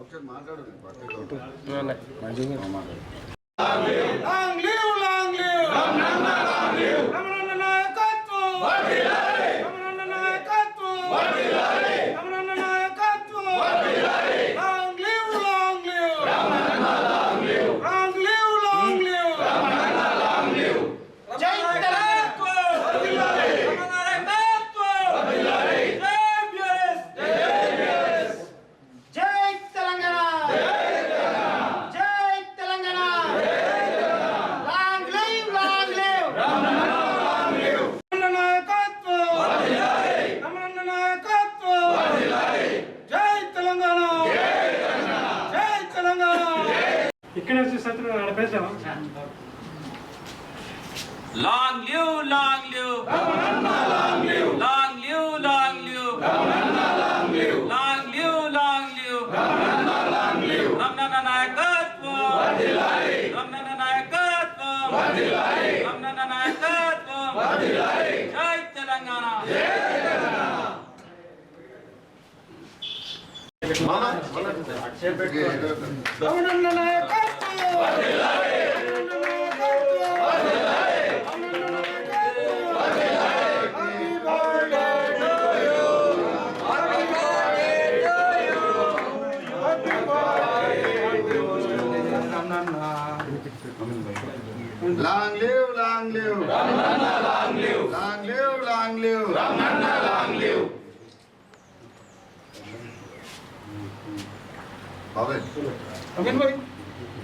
ఒకసారి మాట్లాడు. ఇక్కడ వచ్చి శత్రువు నడిపేద్దామా Long live, long live. Long live, long live. Long live, long live. Ramnana నాయకత్వం రమణన్న నాయకత్వం రమణన్న నాయకత్వం జై తెలంగాణ రమణ నాయకత్వం రమణ నాయకత్వం రమణ నాయకత్వం happy birthday to you happy Long live, long live. Ramana, long live. Long live, long live. Ramana, long live. Baba. Again, buddy.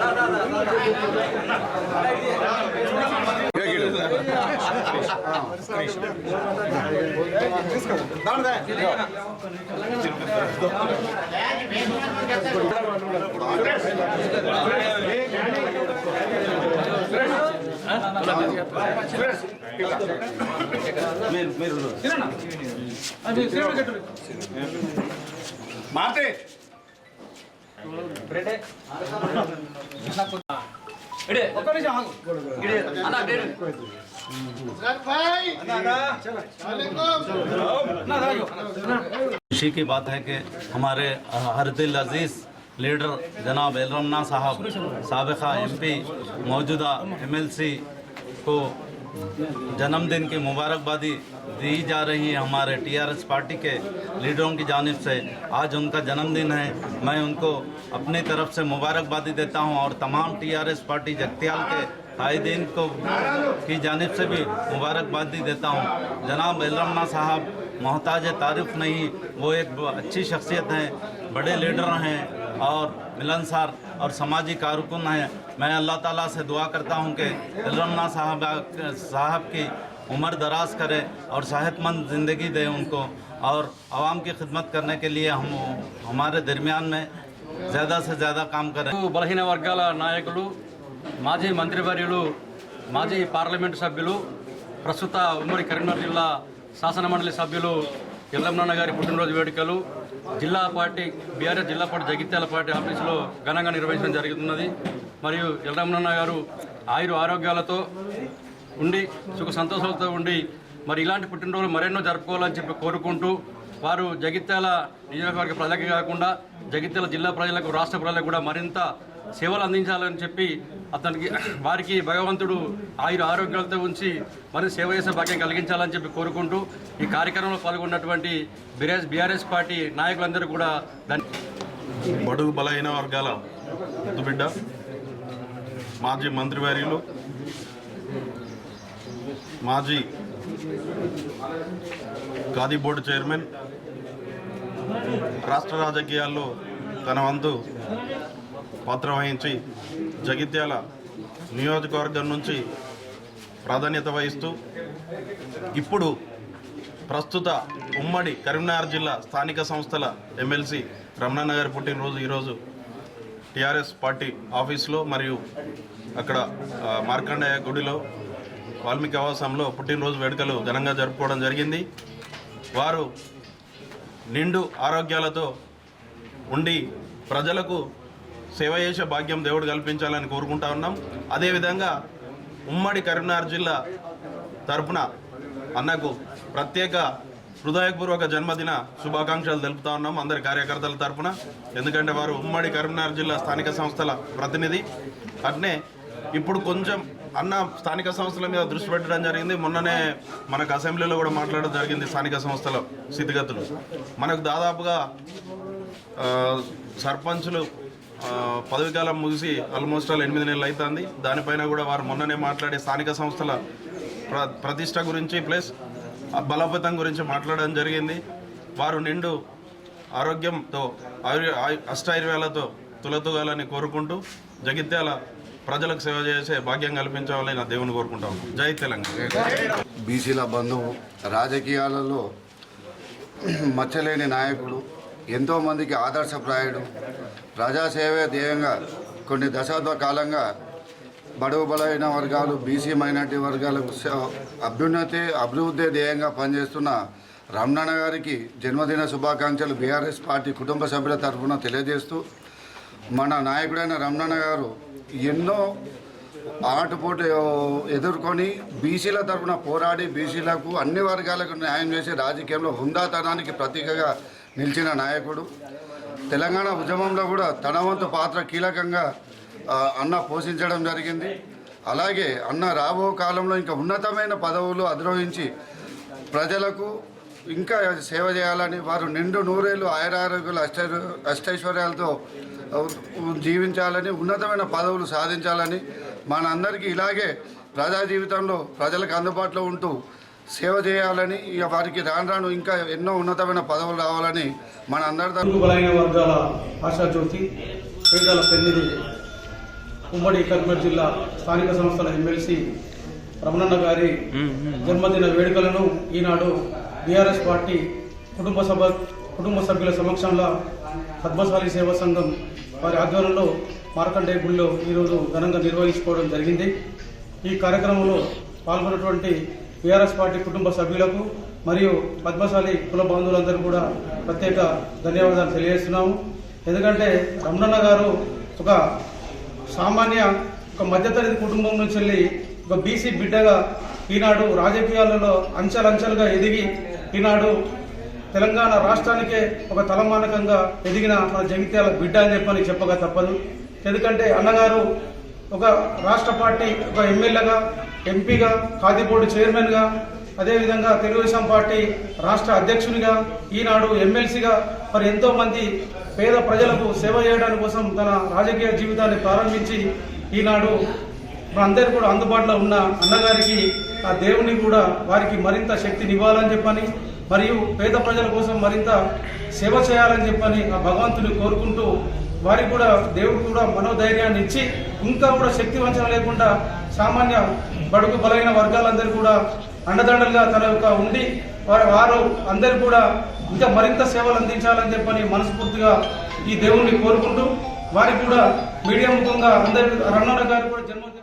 না না না అక్కడ మెల్ల ఒక్కసారి తప్పదు సురేష్ భాయ్ మొబైల్ రావణ खुशी की बात है कि हमारे हर दिल अजीज़ लीडर जनाब एलरमना साहब सबका एमपी मौजूदा एमएलसी को जन्मदिन की मुबारकबादी दी जा रही है हमारे टीआरएस पार्टी के लीडरों की जानब से। आज उनका जन्मदिन है। मैं उनको अपनी तरफ़ से मुबारकबादी देता हूँ और तमाम टीआरएस पार्टी जगतियाल के आए दिन को की जानब से भी मुबारकबादी देता हूँ। जनाब एलरमना साहब, मोहताज तारीफ़ नहीं, वो एक अच्छी शख्सियत हैं, बड़े लीडर हैं और मिलनसार और समाजी कारकुन हैं। मैं अल्लाह ताला से दुआ करता हूँ कि एलरमना साहब साहब की उम्र दराज करें और सेहतमंद ज़िंदगी दें उनको और आवाम की खिदमत करने के लिए हम, हमारे दरमियान में ज़्यादा से ज़्यादा काम करें। बलहन वर्गाला नायकलू మాజీ మంత్రివర్యులు మాజీ పార్లమెంటు సభ్యులు ప్రస్తుత ఉమ్మడి కరీంనగర్ జిల్లా శాసనమండలి సభ్యులు ఎల్లమ్మన్న గారి పుట్టినరోజు వేడుకలు జిల్లా పార్టీ బీఆర్ఎస్ జిల్లా పార్టీ జగిత్యాల పార్టీ ఆఫీసులో ఘనంగా నిర్వహించడం జరుగుతున్నది. మరియు ఎల్లమ్మన్న గారు ఆయుర ఆరోగ్యాలతో ఉండి సుఖ సంతోషాలతో ఉండి మరి ఇలాంటి పుట్టినరోజులు మరెన్నో జరుపుకోవాలని చెప్పి కోరుకుంటూ వారు జగిత్యాల నియోజకవర్గ ప్రజలకి కాకుండా జగిత్యాల జిల్లా ప్రజలకు రాష్ట్ర ప్రజలకు కూడా మరింత సేవలు అందించాలని చెప్పి అతనికి వారికి భగవంతుడు ఆయుర ఆరోగ్యాలతో ఉంచి మరి సేవ చేసే భాగ్యం కలిగించాలని చెప్పి కోరుకుంటూ ఈ కార్యక్రమంలో పాల్గొన్నటువంటి బీఆర్ఎస్ బీఆర్ఎస్ పార్టీ నాయకులందరూ కూడా బడుగు బలహీన వర్గాల ముద్దుబిడ్డ మాజీ మంత్రివర్యులు మాజీ ఖాదీ బోర్డు చైర్మన్ రాష్ట్ర రాజకీయాల్లో తన వంతు పాత్ర వహించి జగిత్యాల నియోజకవర్గం నుంచి ప్రాధాన్యత వహిస్తూ ఇప్పుడు ప్రస్తుత ఉమ్మడి కరీంనగర్ జిల్లా స్థానిక సంస్థల ఎమ్మెల్సీ రమణన్న గారి పుట్టినరోజు ఈరోజు టీఆర్ఎస్ పార్టీ ఆఫీస్లో మరియు అక్కడ మార్కండేయ గుడిలో వాల్మీకి ఆవాసంలో పుట్టినరోజు వేడుకలు ఘనంగా జరుపుకోవడం జరిగింది. వారు నిండు ఆరోగ్యాలతో ఉండి ప్రజలకు సేవ చేసే భాగ్యం దేవుడు కల్పించాలని కోరుకుంటా ఉన్నాం. అదేవిధంగా ఉమ్మడి కరీంనగర్ జిల్లా తరపున అన్నకు ప్రత్యేక హృదయపూర్వక జన్మదిన శుభాకాంక్షలు తెలుపుతా ఉన్నాం అందరి కార్యకర్తల తరపున. ఎందుకంటే వారు ఉమ్మడి కరీంనగర్ జిల్లా స్థానిక సంస్థల ప్రతినిధి. అట్నే ఇప్పుడు కొంచెం అన్న స్థానిక సంస్థల మీద దృష్టి పెట్టడం జరిగింది. మొన్ననే మనకు అసెంబ్లీలో కూడా మాట్లాడడం జరిగింది స్థానిక సంస్థల స్థితిగతులు. మనకు దాదాపుగా సర్పంచులు పదవికాలం పదవి కాలం ముగిసి ఆల్మోస్ట్ ఆల్ ఎనిమిది నెలలు అవుతుంది దానిపైన కూడా వారు మొన్ననే మాట్లాడే స్థానిక సంస్థల ప్ర ప్రతిష్ట గురించి ప్లస్ ఆ బలోపేతం గురించి మాట్లాడడం జరిగింది. వారు నిండు ఆరోగ్యంతో ఆయుర్ ఆయు- అష్టైర్యాలతో తులతూగాలని కోరుకుంటూ జగిత్యాల ప్రజలకు సేవ చేసే భాగ్యం కల్పించాలని నా దేవుని కోరుకుంటాం జై తెలంగాణ. బీసీల బంధువు రాజకీయాలలో మచ్చలేని నాయకుడు ఎంతోమందికి ఆదర్శప్రాయుడు. ప్రజాసేవే ధ్యేయంగా కొన్ని దశాబ్ద కాలంగా బడుగు బలైన వర్గాలు బీసీ మైనార్టీ వర్గాలకు అభ్యున్నతి అభివృద్ధి ధ్యేయంగా పనిచేస్తున్న రమణన్న గారికి జన్మదిన శుభాకాంక్షలు బీఆర్ఎస్ పార్టీ కుటుంబ సభ్యుల తరఫున తెలియజేస్తూ మన నాయకుడైన రమణన్న గారు ఎన్నో ఆటుపోటు ఎదుర్కొని బీసీల తరఫున పోరాడి బీసీలకు అన్ని వర్గాలకు న్యాయం చేసి రాజకీయంలో హుందాతనానికి ప్రతీకగా నిలిచిన నాయకుడు. తెలంగాణ ఉద్యమంలో కూడా తన వంతు పాత్ర కీలకంగా అన్న పోషించడం జరిగింది. అలాగే అన్న రాబో కాలంలో ఇంకా ఉన్నతమైన పదవులు అధిరోహించి ప్రజలకు ఇంకా సేవ చేయాలని వారు నిండు నూరేళ్ళు ఆయురారోగ్యాలు అష్ట అష్టైశ్వర్యాలతో జీవించాలని ఉన్నతమైన పదవులు సాధించాలని మనందరికీ ఇలాగే ప్రజా జీవితంలో ప్రజలకు అందుబాటులో ఉంటూ సేవ చేయాలని ఇక వారికి రాను రాను ఇంకా ఎన్నో ఉన్నతమైన పదవులు రావాలని మన అందరి బలమైన వర్గాల బలైన వర్గాల ఆశాజ్యోతి పేదల పెన్నిధి ఉమ్మడి కరీంనగర్ జిల్లా స్థానిక సంస్థల ఎమ్మెల్సీ రమణన్న గారి జన్మదిన వేడుకలను ఈనాడు బీఆర్ఎస్ పార్టీ కుటుంబ సభ కుటుంబ సభ్యుల సమక్షంలో పద్మశాలి సేవా సంఘం వారి ఆధ్వర్యంలో మార్కండేయ గుళ్ళో ఈరోజు ఘనంగా నిర్వహించుకోవడం జరిగింది. ఈ కార్యక్రమంలో పాల్గొన్నటువంటి టీఆర్ఎస్ పార్టీ కుటుంబ సభ్యులకు మరియు పద్మశాలి కుల బంధువులందరూ కూడా ప్రత్యేక ధన్యవాదాలు తెలియజేస్తున్నాము. ఎందుకంటే రమణన్న గారు ఒక సామాన్య ఒక మధ్యతరగతి కుటుంబం నుంచి వెళ్ళి ఒక బీసీ బిడ్డగా ఈనాడు రాజకీయాలలో అంచెలంచెలుగా ఎదిగి ఈనాడు తెలంగాణ రాష్ట్రానికే ఒక తలమానకంగా ఎదిగిన మన జగిత్యాల బిడ్డ అని చెప్పని చెప్పగా తప్పదు. ఎందుకంటే అన్నగారు ఒక రాష్ట్ర పార్టీ ఒక ఎమ్మెల్యేగా ఎంపీగా ఖాదీ బోర్డు చైర్మన్గా అదేవిధంగా తెలుగుదేశం పార్టీ రాష్ట్ర అధ్యక్షునిగా ఈనాడు ఎమ్మెల్సీగా మరి ఎంతో మంది పేద ప్రజలకు సేవ చేయడానికి కోసం తన రాజకీయ జీవితాన్ని ప్రారంభించి ఈనాడు మనందరూ కూడా అందుబాటులో ఉన్న అన్నగారికి ఆ దేవుని కూడా వారికి మరింత శక్తినివ్వాలని చెప్పని మరియు పేద ప్రజల కోసం మరింత సేవ చేయాలని చెప్పని ఆ భగవంతుని కోరుకుంటూ వారికి కూడా దేవుడు కూడా మనోధైర్యాన్ని ఇచ్చి ఇంకా కూడా శక్తి వంచన లేకుండా సామాన్య బడుగు బలైన వర్గాలందరూ కూడా అండదండలుగా తన యొక్క ఉండి వారు వారు అందరూ కూడా ఇంకా మరింత సేవలు అందించాలని చెప్పని మనస్ఫూర్తిగా ఈ దేవుణ్ణి కోరుకుంటూ వారికి కూడా మీడియా ముఖంగా అందరి రన్నర గారు కూడా జన్మదిన